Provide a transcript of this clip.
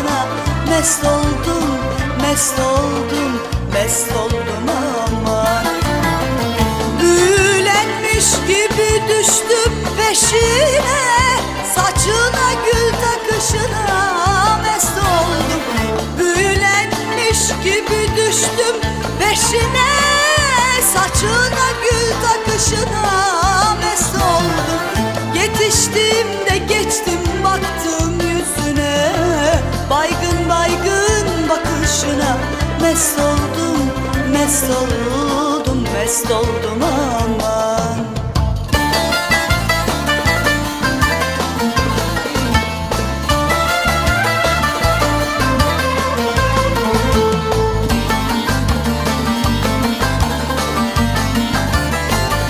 edasına mest oldum, mest oldum, mest oldum aman Büyülenmiş gibi düştüm peşine Saçına gül takışına mest oldum. Büyülenmiş gibi düştüm peşine Saçına gül takışına mest oldum. Yetiştim de bakışına mest oldum Mest oldum, mest oldum. Ama